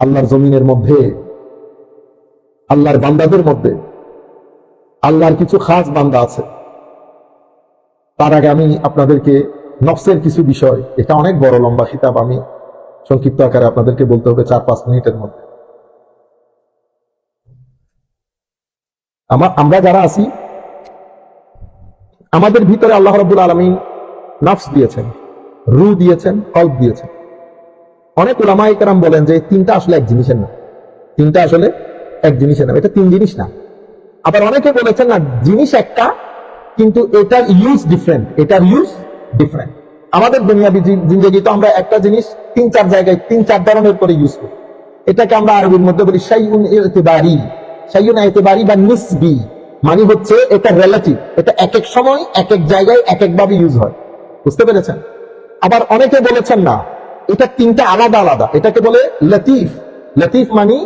আল্লাহর জমিনের মধ্যে, আল্লাহর বান্দাদের মধ্যে, আল্লাহর কিছু খাস বান্দা আছে। তার আগে আমি আপনাদেরকে নফসের কিছু বিষয়, এটা অনেক বড় লম্বা খিতাব আমি সংক্ষিপ্ত আকারে আপনাদেরকে বলতে হবে চার পাঁচ মিনিটের মধ্যে। আমরা যারা আছি আমাদের ভিতরে আল্লাহ রব্বুল আলমিন নফস দিয়েছেন রু দিয়েছেন, কল্প দিয়েছেন। অনেক ওলামাই বলেন যে তিনটা আসলে এক জিনিসের না তিনটা আসলে এক জিনিসের না এটা তিন জিনিস না। আবার অনেকে বলেছেন, না, জিনিস একটা, কিন্তু এটার ইউজ ডিফারেন্ট এটার ইউজ ডিফারেন্ট আমাদের দুনিয়াবি জিন্দগি তো আমরা একটা জিনিস তিন চার জায়গায়, তিন চার ধরনের করে ইউজ করি। এটাকে আমরা আরবির মধ্যে বলি শাইউন ইতিবারি। শাইউন ইতিবারি বা নিসবি। মানে হচ্ছে এটা রিলেটিভ এটা এক এক সময় এক এক জায়গায় এক এক ভাবে ইউজ হয়। বুঝতে পেরেছেন? আবার অনেকে বলেছেন না, এটা তিনটা আলাদা আলাদা। এটাকে বলে লতিফ লতিফ মানে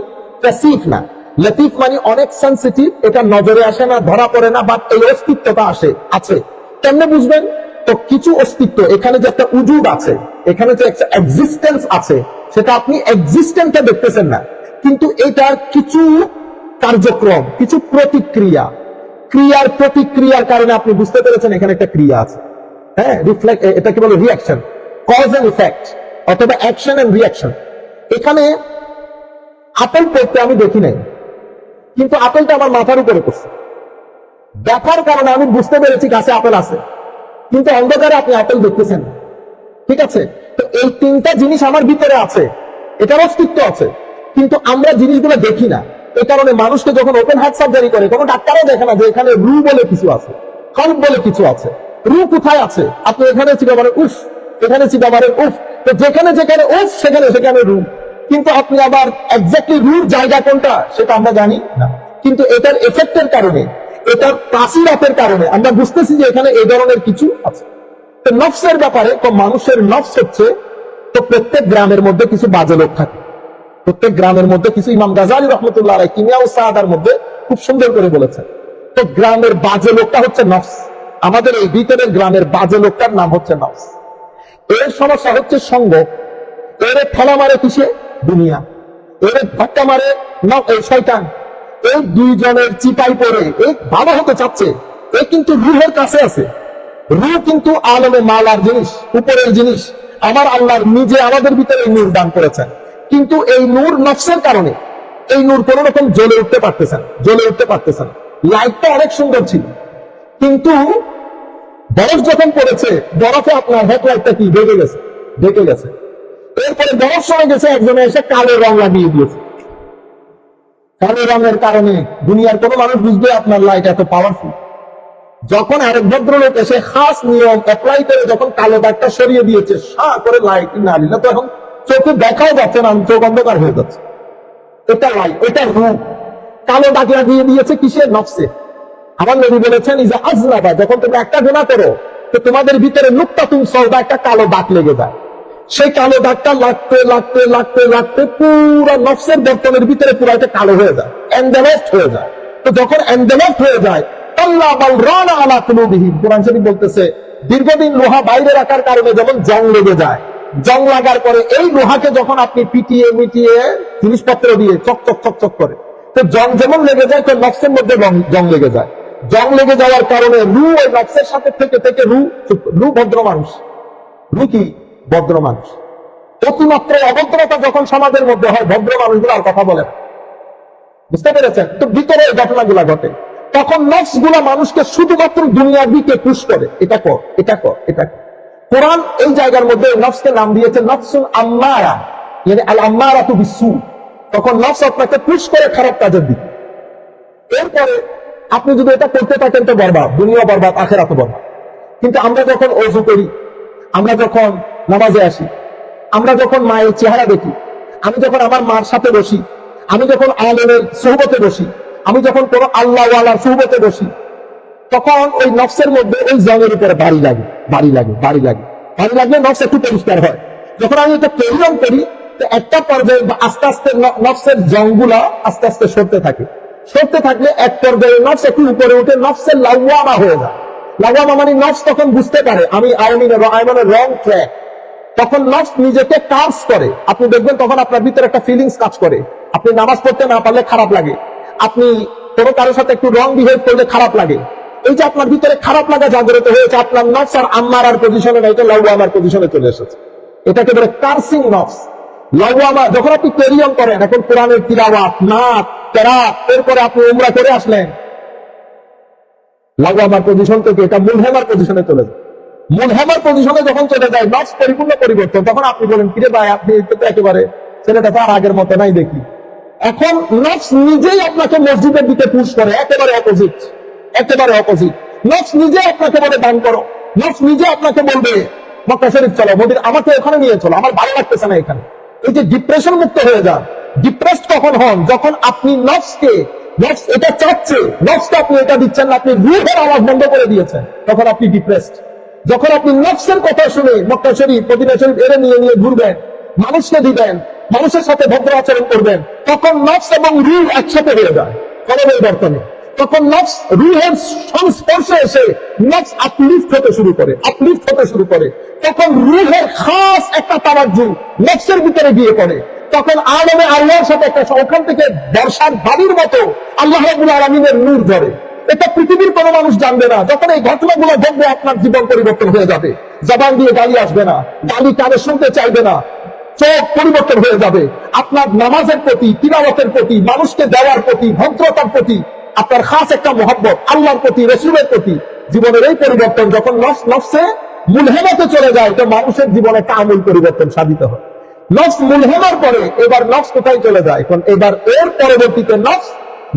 প্যাসিভ না। লতিফ মানে অনেক সেন্সিটিভ এটা নজরে আসে না, ধরা পড়ে না বাট এই অস্তিত্বটা আসে, আছে। কেমনে বুঝবেন? তো কিছু অস্তিত্ব, এখানে যে একটা উজুদ আছে, এখানে যে একটা এক্সিস্টেন্স আছে, সেটা আপনি এক্সিস্টেন্টটা দেখতেছেন না। কিন্তু এটার কিছু কার্যক্রম, কিছু প্রতিক্রিয়া ক্রিয়ার প্রতিক্রিয়ার কারণে আপনি বুঝতে পেরেছেন এখানে একটা ক্রিয়া আছে। হ্যাঁ রিফ্লেক্ট এটা কি বলে রিয়াকশন কজ এন্ড ইফেক্ট অথবা অ্যাকশন এন্ড রিয়াকশন এখানে আপেল পড়তে আমি দেখি নাই, কিন্তু আপেলটা আমার মাথার উপরে পড়ছে। দেখার কারণে আমি বুঝতে পেরেছি গাছে আপেল আছে, কিন্তু অন্ধকারে আপনি আপেল দেখতেছেন ঠিক আছে? তো এই তিনটা জিনিস আমার ভিতরে আছে, এটার অস্তিত্ব আছে, কিন্তু আমরা জিনিসগুলো দেখি না। এই কারণে মানুষকে যখন ওপেন হার্ট সার্জারি করে কোনো ডাক্তারও দেখে না যে এখানে রু বলে কিছু আছে কল্প বলে কিছু আছে। রু কোথায় আছে? আপনি এখানে চিপা মারেন উফ, এখানে চিপা মারেন উফ। তো যেখানে যেখানে উফ, সেখানে সেখানে রু। কিন্তু আপনি আবার এক্স্যাক্টলি রুর জায়গা কোনটা, সেটা আমরা জানি না। কিন্তু এটার এফেক্টের কারণে, এটার প্রাচীরাতের কারণে আমরা বুঝতেছি যে এখানে এই ধরনের কিছু আছে। তো নফসের ব্যাপারে, তো মানুষের নফস হচ্ছে, তো প্রত্যেক গ্রামের মধ্যে কিছু বাজে লোক থাকে। প্রত্যেক গ্রামের মধ্যে কিছু ইমাম গাজালি রহমতুল্লাহ আলাই কিমিয়া ও সাহাদার মধ্যে খুব সুন্দর করে বলেছেন। তো গ্রামের বাজে লোকটা হচ্ছে নফস। আমাদের এই ভিতরের গ্রামের বাজে লোকটার নাম হচ্ছে নফস। এর সমস্যা হচ্ছে সঙ্গ। এর ঠেলা মারে কিসে? দুনিয়া। এর ধাক্কা মারে এই শয়তান। এই দুইজনের চিপাই পড়ে। এই ভালো হতে চাচ্ছে। এ কিন্তু রুহের কাছে আছে। রু কিন্তু আলমে মালার জিনিস, উপরের জিনিস। আমার আল্লাহর নিজে আমাদের ভিতরে এই নূর দান করেছেন। কিন্তু এই নূর নফসের কারণে এই নূর কোন রকম জ্বলে উঠতে পারতেছেন জ্বলে উঠতে পারতেছেন লাইটটা অনেক সুন্দর ছিল। কিন্তু বরফ যখন পড়েছে, বরফে আপনার হেডলাইটটা কি? ঢেকে গেছে ঢেকে গেছে। এরপরে বরফ সরে গেছে, একজনে এসে কালো রং লাগিয়ে দিয়েছে। কালো রঙের কারণে দুনিয়ার কোনো মানুষ বুঝবে আপনার লাইট এত পাওয়ারফুল যখন আরেক ভদ্রলোক এসে খাস নিয়ম অ্যাপ্লাই করে যখন কালো দাগটা সরিয়ে দিয়েছে, সা করে লাইট না তো এখন চোখে দেখাও যাচ্ছে না, চোখ অন্ধকার হয়ে যাচ্ছে। এটা লাইট এটা রূপ। কালো দাগ লাগিয়ে দিয়েছে কিসের নফসে আমার নবী বলেছেন, ইজা আজলাবা যখন তোমরা একটা গুণা করো, তো তোমাদের ভিতরে নুক্তা তুমি সৌদা একটা কালো দাগ লেগে যায়। সেই কালো দাগটা লাগতে লাগতে লাগতে লাগতে পুরো নফসের বর্তনের ভিতরে পুরো একটা কালো হয়ে যায় এন্ডেলফট হয়ে যায়। তো যখন এন্ডেলফট হয়ে যায় আল্লাহ বাল রানা আলা কুলুবিহিম। কোরআন শরীফ বলতেছে, দীর্ঘদিন লোহা বাইরে রাখার কারণে যেমন জং লেগে যায় জং লাগার পরে এই লোহাকে যখন আপনি পিটিয়ে মিটিয়ে জিনিসপত্র দিয়ে চক চক চক চক করে, তো জং যেমন লেগে যায়, তো নফসের মধ্যে জং লেগে যায়। জং লেগে যাওয়ার কারণে রু ওই নফসের সাথে থেকে থেকে রু রু ভদ্র মানুষ। রু কি? ভদ্র মানুষ। অতিমাত্রায় অভদ্রতা যখন সমাজের মধ্যে হয়, ভদ্র মানুষগুলো আর কথা বলে বুঝতে পেরেছেন? তো ভিতরে ঘটনাগুলা ঘটে। তখন নফসগুলা মানুষকে শুধুমাত্র দুনিয়ার দিকে পুশ করে। এটা কর এটা কর এটা কর। কোরআন এই জায়গার মধ্যে নফসকে নাম দিয়েছে নফসুল আম্মারা মানে আল আম্মারা তু বিসু তখন নফস আপনাকে পুশ করে খারাপ কাজের দিকে। এরপরে আপনি যদি এটা করতে থাকেন তো বরবাদ, দুনিয়া বরবাদ আখেরা তো বরবাদ। কিন্তু আমরা যখন অজু করি, আমরা যখন নামাজে আসি, আমরা যখন মায়ের চেহারা দেখি, আমি যখন আমার মার সাথে বসি, আমি যখন আলমের সুহবতে বসি, আমি যখন কোনো আল্লাহওয়ালার সুহবতে বসি তখন ওই নফসের মধ্যে ওই জঙের উপরে বাড়ি লাগে বাড়ি লাগে বাড়ি লাগে। বাড়ি লাগলে নফস একটু পরিষ্কার হয়। যখন আমি এটা পরিণাম করি, তো একটা পর্যায়ে আস্তে আস্তে নফসের জংগুলা আস্তে আস্তে সরতে থাকে। সরতে থাকলে এক পর্যায়ে নফস একটু উপরে উঠে নফসের লাউয়ামা হয়ে যায়। লাগামা মানে নফস তখন বুঝতে পারে, আমি আইমিনের আইমানের রং ট্র্যাক তখন নফস নিজেকে কাজ করে। আপনি দেখবেন তখন আপনার ভিতরে একটা ফিলিংস কাজ করে। আপনি নামাজ পড়তে না পারলে খারাপ লাগে। আপনি কোনো কারোর সাথে একটু রং বিহেভ করলে খারাপ লাগে। এই যে আপনার ভিতরে খারাপ লাগা জাগ্রত হয়েছে, আপনার নফস আর আম্মার আর পজিশনে নাই তো লাউ আমার পজিশনে চলে এসেছে। এটাকে বলে কার্সিং নফস লাউ আমার যখন আপনি কেরিয়ন করেন, এখন কোরআনের তিলাওয়াত নাচ তেরাত এরপরে আপনি উমরা করে আসলেন। লাগু আমার পজিশন থেকে এটা মুলহেমার পজিশনে চলে যায়। মুলহেমার পজিশনে যখন চলে যায় নফস পরিপূর্ণ পরিবর্তন, তখন আপনি বলেন, কিরে ভাই, আপনি একেবারে ছেলেটা তো আর আগের মতো নাই দেখি। এখন নফস নিজেই আপনাকে মসজিদের দিকে পুশ করে, একেবারে অপোজিট একেবারে অপোজিট নফস নিজে আপনাকে বলে দান করো। নফস নিজে আপনাকে বলবে, মক্কা শরীফ চলো মোদির আমাকে ওখানে নিয়ে চলো, আমার ভালো লাগতেছে না এখানে। এই যে ডিপ্রেশন মুক্ত হয়ে যান। ডিপ্রেসড কখন হন? যখন আপনি নফসকে নফস এটা চাচ্ছে আপনি এটা দিচ্ছেন আপনি রুহের আওয়াজ বন্ধ করে দিয়েছেন, তখন আপনি ডিপ্রেসড যখন আপনি নফসের কথা শুনে মক্কা শরীফ, মদিনা শরীফ এরে নিয়ে নিয়ে ঘুরবেন, মানুষকে দিবেন, মানুষের সাথে ভদ্র আচরণ করবেন, তখন নফস এবং রুহ একসাথে হয়ে যায়। কলমের বর্তনে? তখন নফস, রুহের সংস্পর্শে এসে নফস আপলিফট হতে শুরু করে আপলিফট হতে শুরু করে। তখন রুহের খাস একটা তারাজ্জু নফসের ভিতরে গিয়ে পড়ে। তখন আলমে আল্লাহর সাথে একটা ওখান থেকে বর্ষার বাড়ির মতো আল্লাহ রাবুল আলমিনের নূর ধরে। এটা পৃথিবীর কোনো মানুষ জানবে না। যখন এই ঘটনাগুলো ঘটবে, আপনার জীবন পরিবর্তন হয়ে যাবে। জবান দিয়ে গালি আসবে না, গালি কানে শুনতে চাইবে না, চোখ পরিবর্তন হয়ে যাবে। আপনার নামাজের প্রতি, তিলাওয়াতের প্রতি, মানুষকে দেওয়ার প্রতি, ভদ্রতার প্রতি আপনার খাস একটা মহব্বত, আল্লাহর প্রতি, রসুলের প্রতি। জীবনের এই পরিবর্তন যখন নফস মুলহেমাতে চলে যায়, তো মানুষের জীবনে একটা আমূল পরিবর্তন সাধিত হয়। নফস মুলহেমার পরে এবার নফস কোথায় চলে যায়? এখন এবার এর পরবর্তীতে নফস,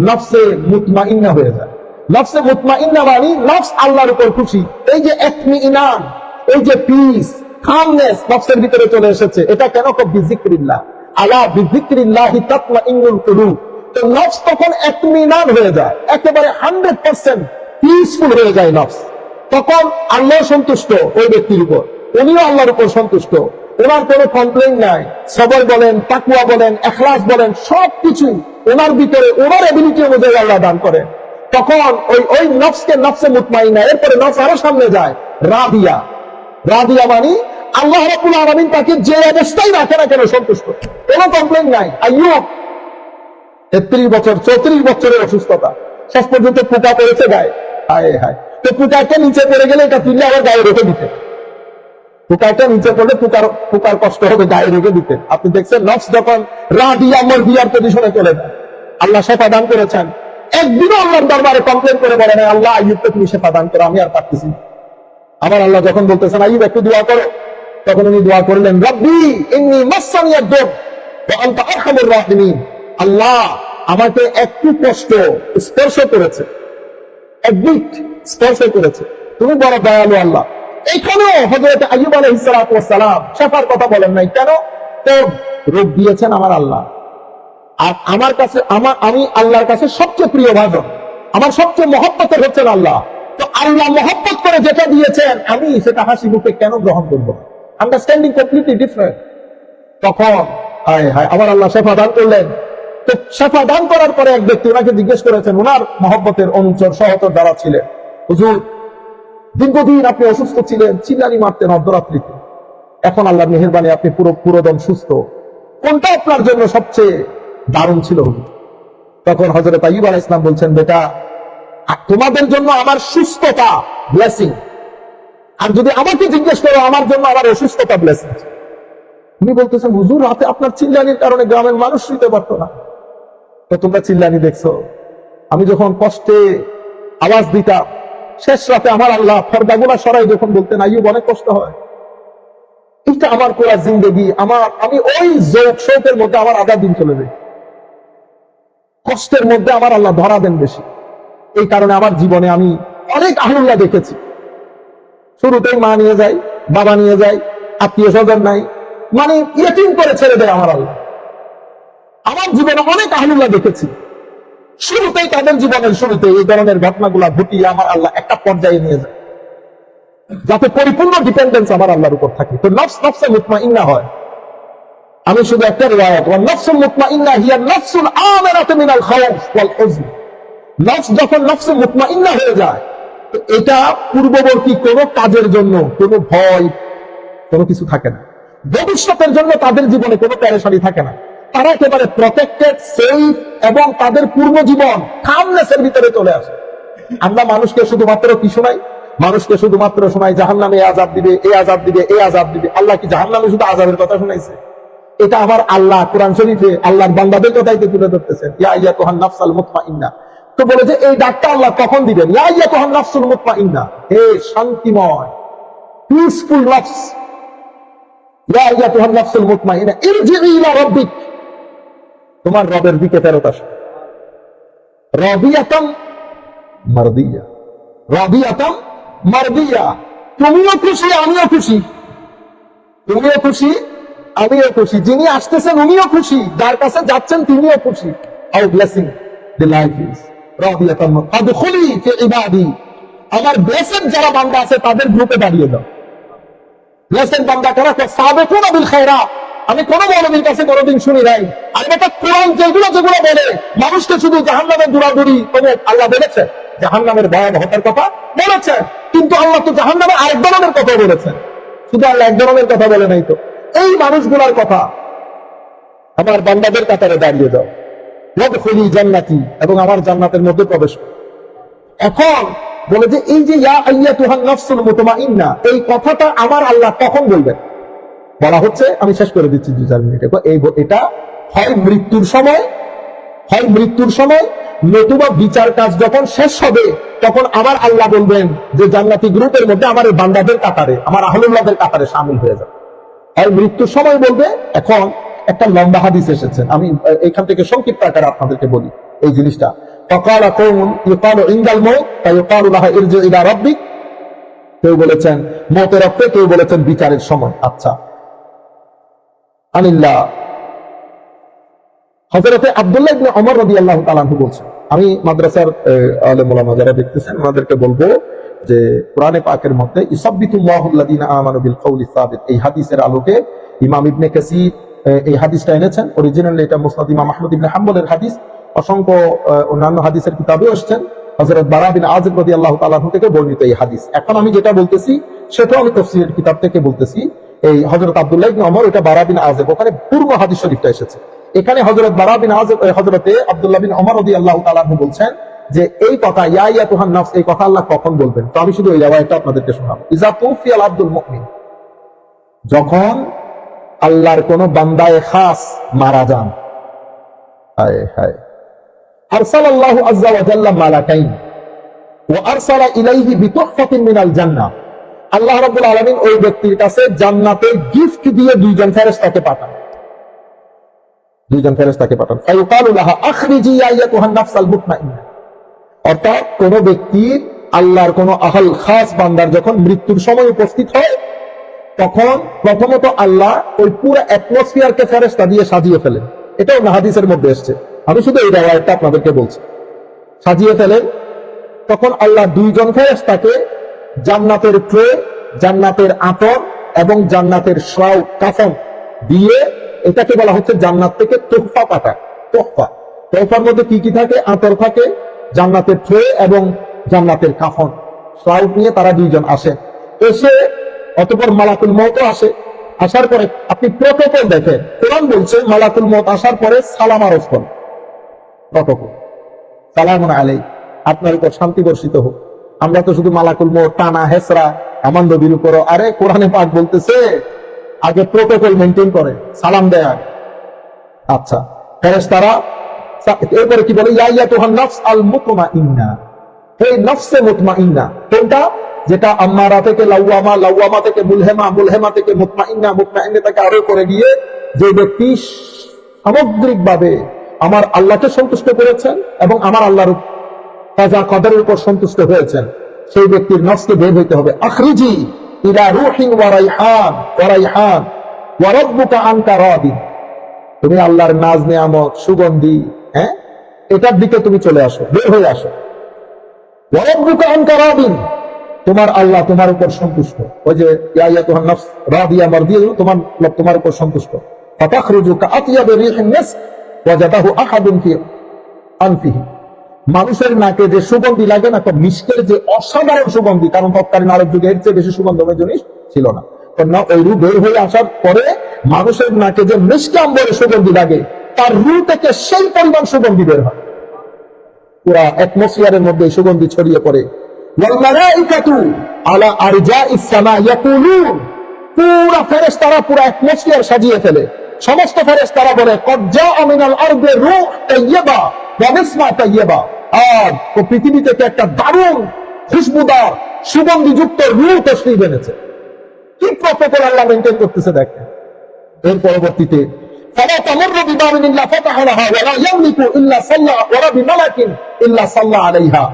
নফসে মুতমাইন্না হয়ে যায়। নফসে মুতমাইন্না মানে নফস আল্লাহর উপর খুশি। এই যে একমি ইনাম এই যে পিস কামনেস নফসের ভিতরে চলে এসেছে। এটা কেন? কব বিজিক্রিল্লাহ আলা বিজিক্রিল্লাহি তাতমাইন্নুল কুলুব। তো নফস তখন একমিনান হয়ে যায়। একেবারে হান্ড্রেড পার্সেন্ট পিসফুল হয়ে যায় নফস। তখন আল্লাহ সন্তুষ্ট ওই ব্যক্তির উপর। উনিও আল্লাহর উপর সন্তুষ্ট। ওনার কোনো কমপ্লেন নাই। সবর বলেন তাকুয়া বলেন, এখলাস বলেন সবকিছু ওনার ভিতরে, ওনার এবিলিটি অনুযায়ী আল্লাহ দান করেন। তখন ওই ওই নফসকে নফসে মুতমাই না এরপরে নফস আরও সামনে যায়। রাবিয়া রাবিয়া মানে আল্লাহ রাবুল আলমিন তাকে যে অবস্থায় রাখে না কেন সন্তুষ্ট। কোনো কমপ্লেন নাই। আইয়ুব তেত্রিশ বছর, চৌত্রিশ বছরের অসুস্থতা। শেষ পর্যন্ত পোকা পড়েছে গায়ে। হায় হায়। তো পোকাটা নিচে পড়ে গেলে এটা তুললে আবার গায়ে রেখে দিতে। নিচে পড়লে পোকার পোকার কষ্ট হবে, গায়ে রেখে দিতে। আপনি দেখছেন, নফস যখন পজিশনে চলে যায়, আল্লাহ দান করেছেন। একদিনও আল্লাহর দরবারে কমপ্লেন করে বলে না আল্লাহ, আইয়ুবকে তুমি সেফা দান করো, আমি আর পারতেছি আমার আল্লাহ যখন বলতেছেন, আইয়ুব, একটু দোয়া করো। তখন উনি দোয়া করলেন, রব্বি ইন্নি মাসানিয়াদ দুর ওয়া আনতা আরহামুর রাহিমিন। আল্লাহ আমাকে একটু কষ্ট স্পর্শ করেছে। স্পর্শ করেছে। তুমি বড় দয়ালু আল্লাহ। এখানেও হজরত আইয়ুব আলাইহিস সালাতু ওয়াস সালাম শেফার কথা বলেন নাই। কেন? তো রোগ দিয়েছেন আমার আল্লাহ। আর আমার কাছে, আমার, আমি আল্লাহর কাছে সবচেয়ে প্রিয় ভাজন। আমার সবচেয়ে মহব্বতের হচ্ছেন আল্লাহ। তো আল্লাহ মহব্বত করে যেটা দিয়েছেন, আমি সেটা হাসি মুখে কেন গ্রহণ করব? আন্ডারস্ট্যান্ডিং কমপ্লিটলি ডিফারেন্ট তখন, হায় হায়, আমার আল্লাহ শেফা দান করলেন। তো শেফা দান করার পরে এক ব্যক্তি ওনাকে জিজ্ঞেস করেছেন, ওনার মহব্বতের অনুচর সহতর দ্বারা ছিলেন? হুজুর, দীর্ঘদিন আপনি অসুস্থ ছিলেন, চিল্লানি মারতেন অর্ধরাত্রিতে। এখন আল্লাহ মেহরবানি, আপনি পুরো, পুরোদম সুস্থ। কোনটা আপনার জন্য সবচেয়ে দারুণ ছিল? তখন হজরত আইব আলাহ ইসলাম বলছেন, বেটা, আর তোমাদের জন্য আমার সুস্থতা ব্লেসিং আর যদি আমাকে জিজ্ঞেস করো, আমার জন্য আমার অসুস্থতা ব্লেসিং উনি বলতেছেন, হুজুর, রাতে আপনার চিল্লানির কারণে গ্রামের মানুষ শুনতে পারতো না। তো তোমরা চিল্লানি দেখছ। আমি যখন কষ্টে আওয়াজ দিতাম, শেষ রাতে আমার আল্লাহ ফর্দাগুলা সরাই যখন বলতেন, আইয়ুব, অনেক কষ্ট হয়। এটা আমার কোরা জিন্দগি। আমার, আমি ওই শোকের মধ্যে আমার আধা দিন চলে যাই কষ্টের মধ্যে আমার আল্লাহ ধরা দেন বেশি। এই কারণে আমার জীবনে আমি অনেক আহুল্লা দেখেছি। শুরুতেই মা নিয়ে যায়, বাবা নিয়ে যায় আত্মীয় স্বজন নাই। মানে ইয়েটিং করে ছেড়ে দেয় আমার আল্লাহ। আমার জীবনে অনেক আহলুল্লাহ দেখেছি। শুরুতেই তাদের জীবনের শুরুতে এই ধরনের ঘটনাগুলা ঘটিয়ে আমার আল্লাহ একটা পর্যায়ে নিয়ে যায়। যাতে পরিপূর্ণ ডিপেন্ডেন্স আমার আল্লাহর উপর থাকে। তো নফস নফসে মুতমা ইন্না হয়। আমি শুধু একটা রিওয়ায়াত, ওয়া নফসুল মুতমাইন্না হিয়া নফসুল আমারাতু মিনাল খাউফ ওয়াল হুজন নফস যখন নফসে মুতমাইন্না হয়ে যায়, তো এটা পূর্ববর্তী কোনো কাজের জন্য, কোনো ভয়, কোনো কিছু থাকে না। ভবিষ্যতের জন্য তাদের জীবনে কোনো প্যারেশানি থাকে না। তারা একেবারে প্রটেক্টেড সেফ এবং তাদের পূর্ব জীবন কামনেসের ভিতরে চলে আসে। আমরা মানুষকে শুধুমাত্র কি শোনাই? মানুষকে শুধুমাত্র শোনাই জাহান নামে আজাব দিবে, এ আজাব দিবে, এ আজাব দিবে। আল্লাহ কি জাহান নামে শুধু আজাবের কথা শুনাইছে? এটা আবার আল্লাহ কোরআন শরীফে আল্লাহর বান্দাদের কথাই তো তুলে ধরতেছেন। ইয়া ইয়া নাফসাল মুতমাইন্না। তো বলে যে এই ডাকটা আল্লাহ কখন দিবেন? ইয়া ইয়া তোহান নাফসুল মুতমাইন্না। হে শান্তিময় পিসফুল নফস ইয়া ইয়া তোহান নাফসুল মুতমাইন্না। ইরজিই ইলা রাব্বিক। তোমার রবের দিকে ফেরত আসো। রবিয়াতাম মারদিয়া। রবিয়াতাম মারদিয়া। তুমিও খুশি, আমিও খুশি। তুমিও খুশি, আমিও খুশি। যিনি আসতেছেন উনিও খুশি, যার কাছে যাচ্ছেন তিনিও খুশি। আও ব্লেসিং দি লাইফ ইজ আদখুলি ফি ইবাদি। আমার ব্লেসেড যারা বান্দা আছে, তাদের গ্রুপে দাঁড়িয়ে দাও ব্লেসেড বান্দা কারা সাবিকুনা বিল আমি কোন মৌলবীর কাছে কোনোদিন শুনি নাই। আমি একটা কোরআন যেগুলো যেগুলো বলে, মানুষকে শুধু জাহান্নামের দৌড়াদৌড়ি করে আল্লাহ বলেছে। জাহান্নামের ভয়াবহতার কথা বলেছেন কিন্তু আল্লাহ তো জাহান্নামের আরেক ধরনের কথা বলেছেন শুধু আল্লাহ এক ধরনের কথা বলে নাই তো। এই মানুষগুলার কথা আমার বান্দাদের কাতারে দাঁড়িয়ে দাও খুলি জান্নাতি এবং আমার জান্নাতের মধ্যে প্রবেশ। এখন বলে যে, এই যে ইয়া আইয়া তুহান নফসুল মুতমাইন্না, এই কথাটা আমার আল্লাহ কখন বলবেন? বলা হচ্ছে আমি শেষ করে দিচ্ছি দু চার মিনিটে এই এটা হয় মৃত্যুর সময় হয় মৃত্যুর সময় নতুবা বিচার কাজ যখন শেষ হবে তখন আমার আল্লাহ বলবেন যে জান্নাতি গ্রুপের মধ্যে আমার এই বান্দাদের কাতারে আমার আহলুল্লাহদের কাতারে সামিল হয়ে যাবে হয় মৃত্যুর সময় বলবে এখন একটা লম্বা হাদিস এসেছে আমি আহ, এখান থেকে সংক্ষিপ্ত আকারে আপনাদেরকে বলি এই জিনিসটা فقال قوم يقال عند الموت فيقال لها ارجع الى ربك কেউ বলেছেন মতের রক্তে কেউ বলেছেন বিচারের সময় আচ্ছা আনিল্লাহ। হজরতে আব্দুল্লাহ ইবনে বলছেন, আমি মাদ্রাসার যারা দেখতেছেন বলব যে পাকের মধ্যে এই হাদিসের আলোকে ইমাম ইবনে এই হাদিসটা এনেছেন। অরিজিনালি এটা মুসনাদ ইমাম আহমদ ইবনে হাম্বলের হাদিস। অসংখ্য অন্যান্য হাদিসের কিতাবেও এসেছেন। হযরত বারা বিন আযিব রাদিয়াল্লাহু তাআলা আনহু থেকে বর্ণিত এই হাদিস। এখন আমি যেটা বলতেছি, সেটাও আমি তাফসীরের কিতাব থেকে বলতেছি। এই হযরত আব্দুল্লাহ ইবনে ওমর, এটা বারা বিন আযিব। ওখানে পূর্ণ হাদিস শরীফটা এসেছে। এখানে হযরত বারা বিন আযিব হযরতে আব্দুল্লাহ বিন ওমর রাদিয়াল্লাহু তাআলা বলছেন যে, এই কথা, ইয়া ইয়া তুহান নফস, এই কথা আল্লাহ কখন বলবেন? তো আমি শুধু এই রেওয়ায়াতটা আপনাদেরকে শোনাবো। ইজা তুফিয়াল আব্দুল মুমিন, যখন আল্লাহর কোন বান্দায়ে খাস মারা যান। হায় হায়। আরসালাল্লাহু আজ্জা ওয়া জাল্লা মালাকাইন, ওয়া আরসালা ইলাইহি বিতুহফাতিন মিনাল জান্নাহ। আল্লাহ রাব্বুল আলামিন ওই ব্যক্তির কাছে জান্নাতের গিফট দিয়ে দুইজন পাঠান। দুইজন ফেরেশতাকে পাঠান। ইয়া আইয়াতুহান নাফসাল মুতমাইন্না। অর্থাৎ কোন ব্যক্তির আল্লাহর কোন আহল খাস বান্দার যখন মৃত্যুর সময় উপস্থিত হয়, তখন প্রথমত আল্লাহ ওই পুরো অ্যাটমসফিয়ারকে ফেরেস্তা দিয়ে সাজিয়ে ফেলেন। এটাও হাদিসের মধ্যে এসছে। আমি শুধু এই রেওয়ায়তটা আপনাদেরকে বলছি। সাজিয়ে ফেলেন, তখন আল্লাহ দুইজন ফেরেস্তাকে জান্নাতের ট্রে জান্নাতের আতর এবং জান্নাতের শ্রাউ কাফন দিয়ে এটাকে বলা হচ্ছে জান্নাত থেকে তোহফা পাঠা তোহফা। তোহফার মধ্যে কি কি থাকে? আতর থাকে, জান্নাতের ট্রে এবং জান্নাতের কাফন। শ্রাউট নিয়ে তারা দুইজন আসে। এসে অতপর মালাকুল মত আসে। আসার পরে আপনি প্রটোকল দেখেন। কোরআন বলছে মালাকুল মত আসার পরে সালাম আরজ করেন। প্রটোকল সালাম আলাই আপনার উপর শান্তি বর্ষিত হোক। আমরা তো শুধু মালাকুল মত টানা, হেসরা আমান্দবির উপর আরে, কোরআনে পাক বলতেছে, আগে প্রটোকল মেনটেন করে, সালাম দেয়। আচ্ছা ফেরেশতারা এরপরে কি বলে? ইয়া ইয়া নফস আল মুতমাইন্না। এই নফসে মুতমাইন্না, কোনটা? যেটা আম্মারা থেকে, লাউয়ামা লাউয়ামা থেকে, মুলহেমা মুলহেমা থেকে, মুতমাইন্না মুতমাইন্না থেকে আরও করে গিয়ে যে ব্যক্তি সামগ্রিকভাবে আমার আল্লাহকে সন্তুষ্ট করেছেন এবং আমার আল্লাহর কাজা কদরের উপর সন্তুষ্ট হয়েছেন। সেই ব্যক্তির নফসকে বের হইতে হবে। আখরিজি ইলা রুহিন ওয়া রাইহান ওয়া রাইহান, ওয়া রাব্বুকা আনকা তুমি আল্লাহর নাজ, নেয়ামত, সুগন্ধি হ্যাঁ? এটার দিকে তুমি চলে আসো, বের হয়ে আসো। ওয়ারাব্বুকা আনকা রাদিন, তোমার আল্লাহ তোমার উপর সন্তুষ্ট। ওই যে, ইয়া তুহান নফস রাদিয়া মারদিয়া তোমার তোমার উপর সন্তুষ্ট। ফাতাখরুজু কাআতিয়াবি রিহিন ওয়াজাদাহু আহাদুন ফি আনফিহি। মানুষের নাকে যে সুগন্ধি লাগে না মিষ্টের যে অসাধারণ সুগন্ধি, কারণ তৎকালীন আরেক যুগে এর চেয়ে বেশি সুগন্ধময় জিনিস ছিল না। না, ওই বের হয়ে আসার পরে মানুষের নাকে যে সুগন্ধি লাগে, তার রু থেকে সেই পরিমাণ সুগন্ধি বের হয়। পুরা অ্যাটমসফিয়ারের মধ্যে সুগন্ধি ছড়িয়ে পড়ে। আলা আরজা ইসামা পুরা সাজিয়ে ফেলে। সমস্ত ফেরেশতারা বলে কজ্জা আমিনাল আরদে রু তাইয়্যিবা ওয়া আর ও পৃথিবী থেকে একটা দারুণ খুশবুদার সুগন্ধিযুক্ত রূহ তশরিফ এনেছে কি প্রটোকল আল্লাহ মেনটেন করতেছে দেখেন এর পরবর্তীতে فلا تمر بباب الا فتح لها ولا يملك الا صلى ولا بملك الا صلى عليها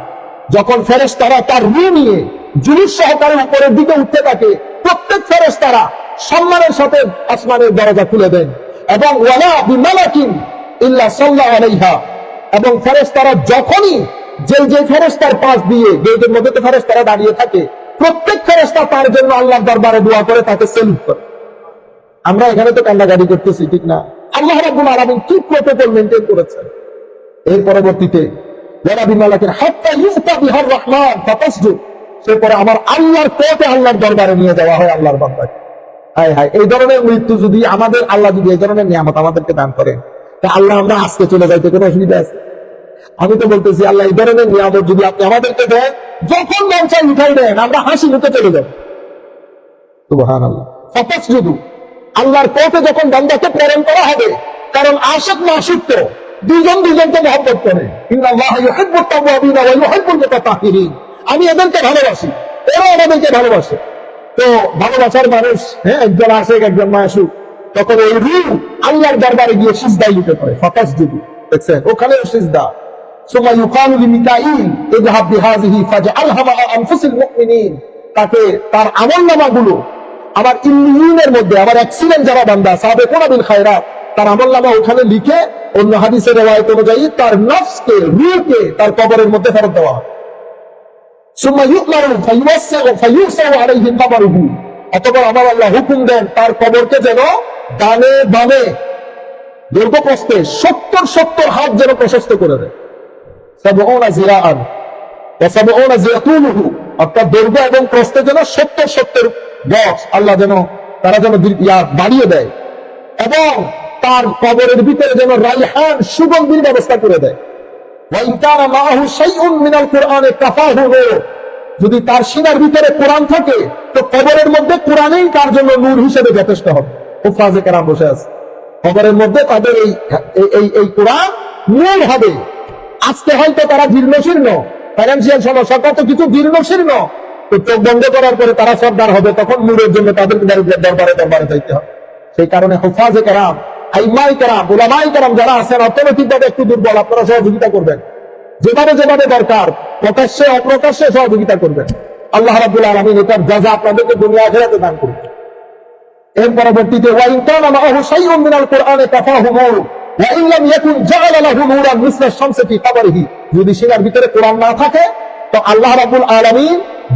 যখন ফেরেশতারা তার রু নিয়ে জুলুস সহকারে উপরের দিকে উঠতে থাকে প্রত্যেক ফেরেশতারা সম্মানের সাথে আসমানের দরজা খুলে দেন এবং ওয়ালা বিমালাকিন ইল্লা সাল্লাহ আলাইহা এবং ফেরেশতারা যখনই যে যে ফেরেশতার পাশ দিয়ে গেটের মধ্যে তো ফেরেশতারা দাঁড়িয়ে থাকে, প্রত্যেক ফেরেশতা তার জন্য আল্লাহর দরবারে দোয়া করে তাকে সেলুট করে। আমরা এখানে তো কান্দাকাটি করতেছি, ঠিক না? আল্লাহ রাব্বুল আলামিন কি প্রটোকল মেনটেন করেছেন? এর পরবর্তীতে সেরপরে আমার আল্লাহর কোর্টে আল্লাহর দরবারে নিয়ে যাওয়া হয় আল্লাহর বান্দাকে। হায় হায়, এই ধরনের মৃত্যু যদি আমাদের, আল্লাহ যদি এই ধরনের নিয়ামত আমাদেরকে দান করেন আল্লাহ আমরা আজকে চলে যাইতে কোনো অসুবিধা আছে? আমি তো বলতেছি আল্লাহ এই ধরনের নিয়ামত যদি আপনি আমাদেরকে দেন যখন মন চাই উঠাই দেন আমরা হাসি মুখে চলে যাব। সুবহান আল্লাহ ফাতাসজুদু আল্লাহর কোর্টে যখন বান্দাকে প্রেরণ করা হবে কারণ আশিক মাসুক তো দুজন দুজনকে মহব্বত করে। ইন্নাল্লাহ ইউহিব্বুত তাওয়াবিন ওয়া ইউহিব্বুল মুতাতাহহিরিন আমি এদেরকে ভালোবাসি আমাদেরকে ভালোবাসে। তো ভালোবাসার মানুষ হ্যাঁ একজন আসে একজন মা আসুক তখন ওই রু আল্লাহর দরবারে গিয়ে সিজদায় লুটে পড়ে ফাতাস যদি দেখছেন ওখানে সিজদা ثم يقال لميكائيل اذهب بهذه فاجعلها مع انفس المؤمنين তাকে তার আমলনামাগুলো আমার ইল্লিয়িনের মধ্যে আমার এক্সিলেন্ট যারা বান্দা সাহাবে কোন বিল খায়রাত তার আমলনামা ওখানে লিখে অন্য হাদিসের রেওয়ায়ত অনুযায়ী তার নফসকে রুহকে তার কবরের মধ্যে ফেরত দেওয়া হয় ثم يؤمر فيوسع فيوسع عليه قبره অতঃপর আমার আল্লাহ হুকুম দেন তার কবরকে যেন দামে দামে দৈর্ঘ্য প্রস্তে সত্তর সত্তর হাত যেন প্রশস্ত করে দেয়। অর্থাৎ দৈর্ঘ্য এবং প্রস্তে যেন সত্তর সত্তর গছ আল্লাহ যেন, তারা যেন বাড়িয়ে দেয় এবং তার কবরের ভিতরে যেন রাইহান সুগন্ধির ব্যবস্থা করে দেয়। যদি তার সিনার ভিতরে কোরআন থাকে, তো কবরের মধ্যে কোরআনেই তার জন্য নূর হিসেবে যথেষ্ট হবে। কেরাম বসে আছে। কবরের মধ্যে তাদের এই, এই- কোরআন নূর হবে। আজকে হয়তো তারা জীর্ণশীর্ণ ফাইন্যান্সিয়াল সমস্যা, কত কিছু জীর্ণশীর্ণ। চোখ বন্ধ করার পরে তারা সর্দার হবে, তখন জন্য তাদেরকে দরবারে দরবারে যাইতে হবে। সেই কারণে হুফাজে কেরাম, আইমাই কেরাম ওলামাই কেরাম যারা আছেন, অর্থনৈতিকভাবে একটু দুর্বল, আপনারা সহযোগিতা করবেন। যেভাবে যেভাবে দরকার, প্রকাশ্যে, অপ্রকাশ্যে সহযোগিতা করবেন। আল্লাহ রাবুল আলমিন এটার যাজা আপনাদেরকে দুনিয়া আখেরাতে দান করবে এর পরবর্তীতে যদি সিনার ভিতরে কোরআন না থাকে, তো আল্লাহ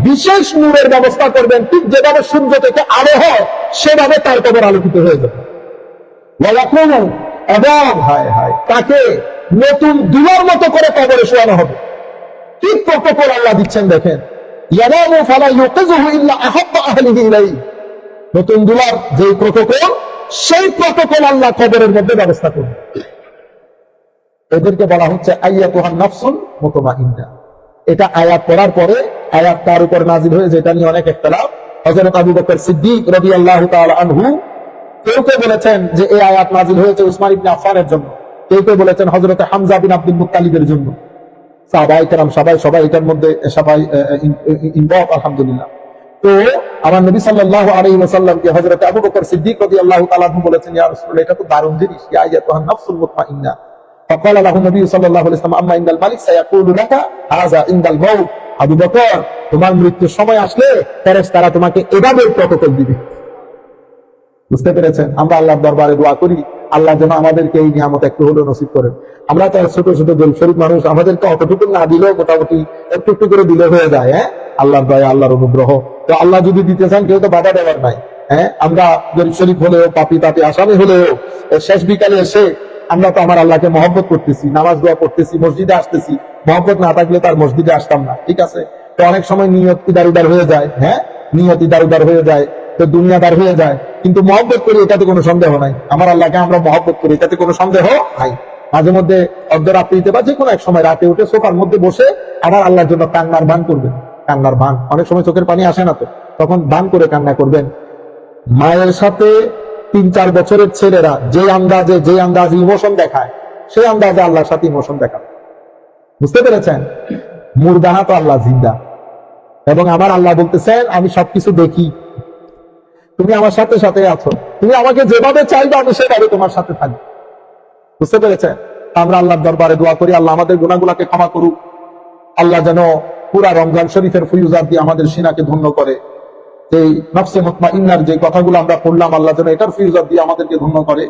বিশেষ নূরের ব্যবস্থা করবেন, ঠিক যেভাবে সূর্য থেকে আলো হয়, সেভাবে তার কবর আলোকিত হয়ে যাবে। এবং হায় হায়, তাকে নতুন দুলার মতো করে কবরে শোয়ানো হবে। কি প্রটোকল আল্লাহ দিচ্ছেন, দেখেন। ইয়ানামু ফালা ইউকিযুহু ইল্লা আহাব্বা আহলিহি ইলাইহি। নতুন দুলার যে প্রটোকল সেই প্রটোকল আল্লাহ কবরের মধ্যে ব্যবস্থা করবে। এদেরকে বলা হচ্ছে আইয়া আইয়াতুহান নাফসুল মুতমাইন্না। এটা আয়াত পড়ার পরে, আয়াত তার উপর নাজিল হয়ে যেটা নিয়ে অনেক একতলাফ হযরত আবু বকর সিদ্দিক রাদিয়াল্লাহু তাআলা আনহু কেউ কেউ বলেছেন যে এই আয়াত নাজিল হয়েছে উসমান ইবনে আফফানের জন্য। কেউ কেউ বলেছেন হযরত হামজা বিন আব্দুল মুত্তালিবের জন্য। সাহাবাই কেরাম সবাই সবাই এটার মধ্যে, সবাই ইনভলভ আলহামদুলিল্লাহ। তো আমার নবী সাল্লাল্লাহু আলাইহি ওয়াসাল্লামকে হযরত আবু বকর সিদ্দিক রাদিয়াল্লাহু তাআলা আনহু বলেছেন ইয়া রাসূলুল্লাহ এটা তো দারুণ জিনিস ইয়া আইয়াতুহান নাফসুল মুতমাইন্না فقال له النبي صلى الله عليه وسلم اما عند الملك سيقول لك هذا عند الموت আবু বকর তোমার মৃত্যুর সময় আসলে ফেরেশতারা তোমাকে এভাবে প্রটোকল দিবে বুঝতে পেরেছেন আমরা আল্লাহর দরবারে দোয়া করি আল্লাহ যেন আমাদেরকে এই নিয়ামত একটু হলেও নসিব করেন আমরা তো ছোট ছোট দল শরীফ মানুষ আমাদেরকে অতটুকু না দিলেও মোটামুটি একটু একটু করে দিলে হয়ে যায় হ্যাঁ আল্লাহর দয়া আল্লাহর অনুগ্রহ তো আল্লাহ যদি দিতে চান, কেউ তো বাধা দেওয়ার নাই। হ্যাঁ? আমরা গরিব শরীফ হলেও, পাপি তাপি আসামি হলেও শেষ বিকালে এসে আমরা তো আমার আল্লাহকে মহব্বত করতেছি, নামাজ দোয়া করতেছি, মসজিদে আসতেছি। মহব্বত না থাকলে তার মসজিদে আসতাম না, ঠিক আছে? তো অনেক সময় নিয়ত ইদার উদার হয়ে যায় হ্যাঁ? নিয়ত ইদার উদার হয়ে যায়, তো দুনিয়াদার হয়ে যায়। কিন্তু মহব্বত করি এটাতে কোনো সন্দেহ নাই। আমার আল্লাহকে আমরা মহব্বত করি, এটাতে কোনো সন্দেহ নাই। মাঝে মধ্যে অর্ধরাত্রিতে বা যে কোনো এক সময় রাতে উঠে সোফার মধ্যে বসে আবার আল্লাহর জন্য কান্নার বান করবেন। কান্নার বান অনেক সময় চোখের পানি আসে না তো। তখন বান করে কান্না করবেন। মায়ের সাথে তিন, চার বছরের ছেলেরা যে আন্দাজে যে আন্দাজে ইমোশন দেখায়, সেই আন্দাজে আল্লাহর সাথে ইমোশন দেখাবে। বুঝতে পেরেছেন? মুরদাহা তো আল্লাহ জিন্দা। এবং আমার আল্লাহ বলতেছেন, আমি সবকিছু দেখি। তুমি আমার সাথে সাথে আছো। তুমি আমাকে যেভাবে চাইবে, আমি সেভাবে তোমার সাথে থাকব। বুঝতে পেরেছেন? আমরা আল্লাহর দরবারে দোয়া করি, আল্লাহ আমাদের গুণাগুলাকে ক্ষমা করুক। আল্লাহ যেন পুরা রমজান শরীফের ফুয়ুজাত দিয়ে আমাদের সিনাকে ধন্য করে। এই নফসে মতমা ইন্নার যে কথাগুলো আমরা পড়লাম, আল্লাহ যেন এটার ফিউজার দিয়ে আমাদেরকে ধন্য করে।